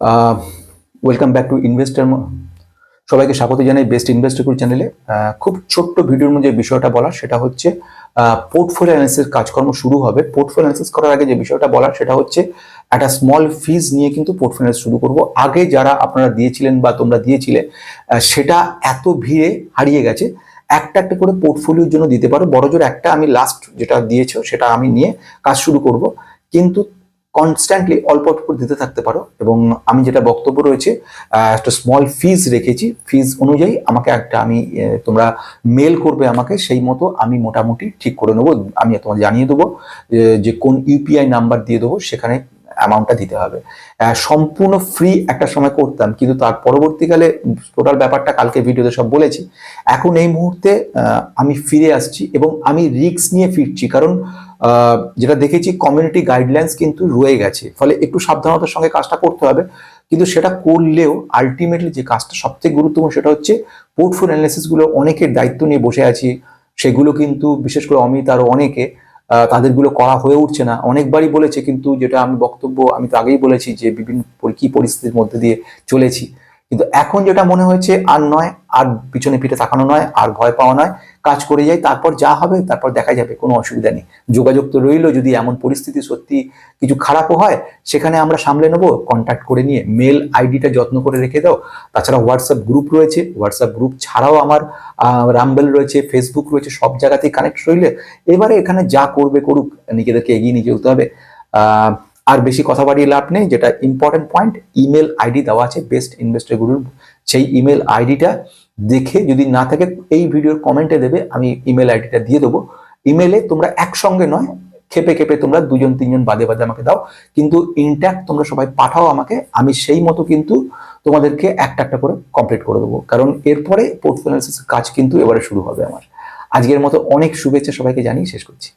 Welcome back to investor সবাইকে স্বাগত জানাই বেস্ট ইনভেস্টর চ্যানেলে খুব ছোট্ট ভিডিওর মধ্যে বিষয়টা বলার, সেটা হচ্ছে পোর্টফোলিও অ্যানালিসিস কাজকর্ম শুরু হবে। পোর্টফোলিও অ্যানালিসিস করার আগে যে বিষয়টা বলার, সেটা হচ্ছে একটা স্মল ফিজ নিয়ে কিন্তু পোর্টফোলিও শুরু করব। আগে যারা আপনারা দিয়েছিলেন বা তোমরা দিয়েছিলে সেটা এত ভিড়ে হারিয়ে গেছে, একটা একটা করে পোর্টফোলিওর জন্য দিতে পারো। বড় জোর একটা আমি লাস্ট যেটা দিয়েছ, সেটা আমি নিয়ে কাজ শুরু করব। কিন্তু কনস্ট্যান্টলি অল্প অল্প দিতে থাকতে পারো। এবং আমি যেটা বক্তব্য রয়েছে একটা স্মল ফিজ রেখেছি। ফিজ অনুযায়ী আমাকে একটা আমি তোমরা মেল করবে আমাকে, সেই মতো আমি মোটামুটি ঠিক করে নেব। আমি তোমাকে জানিয়ে দেবো যে- কোন ইউপিআই নাম্বার দিয়ে দেবো, সেখানে অ্যামাউন্টটা দিতে হবে। সম্পূর্ণ ফ্রি একটা সময় করতাম, কিন্তু তার পরবর্তীকালে টোটাল ব্যাপারটা কালকে ভিডিওতে সব বলেছি। এখন এই মুহূর্তে আমি ফিরে আসছি এবং আমি রিস্ক নিয়ে ফিরছি। কারণ যেটা দেখেছি কমিউনিটি গাইডলাইন্স কিন্তু রয়ে গেছে। ফলে একটু সাবধানতার সঙ্গে কাজটা করতে হবে। কিন্তু সেটা করলেও আলটিমেটলি যে কাজটা সবথেকে গুরুত্বপূর্ণ সেটা হচ্ছে পোর্টফোলিও অ্যানালিসিসগুলো অনেকের দায়িত্ব নিয়ে বসে আছি। সেগুলো কিন্তু বিশেষ করে অমিত আরও অনেকে তাদেরগুলো করা হয়ে উঠছে না। অনেকবারই বলেছে কিন্তু যেটা আমি বক্তব্য আমি তো আগেই বলেছি যে বিভিন্ন কি পরিস্থিতির মধ্যে দিয়ে চলেছি। কিন্তু এখন যেটা মনে হয়েছে, আর নয়, আর পিছনে পিঠে তাকানো নয়, আর ভয় পাওয়া নয়, কাজ করে যাই, তারপর যা হবে, তারপর দেখা যাবে, কোনো অসুবিধা নেই। যোগাযোগ তো রইল, যদি এমন পরিস্থিতি সত্যি কিছু খারাপও হয়, সেখানে আমরা সামলে নেব কন্ট্যাক্ট করে নিয়ে মেল আইডিটা যত্ন করে রেখে দাও। তাছাড়া হোয়াটসঅ্যাপ গ্রুপ রয়েছে হোয়াটসঅ্যাপ গ্রুপ ছাড়াও আমার রামবেল রয়েছে ফেসবুক রয়েছে, সব জায়গাতেই কানেক্ট রইলে, এবারে এখানে যা করবে করুক, নিজেদেরকে এগিয়ে নিয়ে যেতে হবে। আর বেশি কথা বাড়িয়ে লাভ নেই, যেটা ইম্পর্টেন্ট পয়েন্ট ইমেল আইডি দেওয়া আছে বেস্ট ইনভেস্টর গুরুর সেই ইমেল আইডিটা দেখে যদি না থাকে, এই ভিডিওর কমেন্টে দেবে, আমি ইমেল আইডিটা দিয়ে দেবো। ইমেলে তোমরা একসঙ্গে নয়, খেপে খেপে তোমরা দুজন, তিনজন বাদে বাদে আমাকে দাও, কিন্তু ইনট্যাক্ট তোমরা সবাই পাঠাও আমাকে, আমি সেই মতো কিন্তু তোমাদেরকে একটা একটা করে কমপ্লিট করে দেবো। কারণ এরপরে পোর্টফোলিও কাজ কিন্তু এবারে শুরু হবে আমার। আজকের মতো অনেক শুভেচ্ছা সবাইকে জানিয়ে শেষ করছি।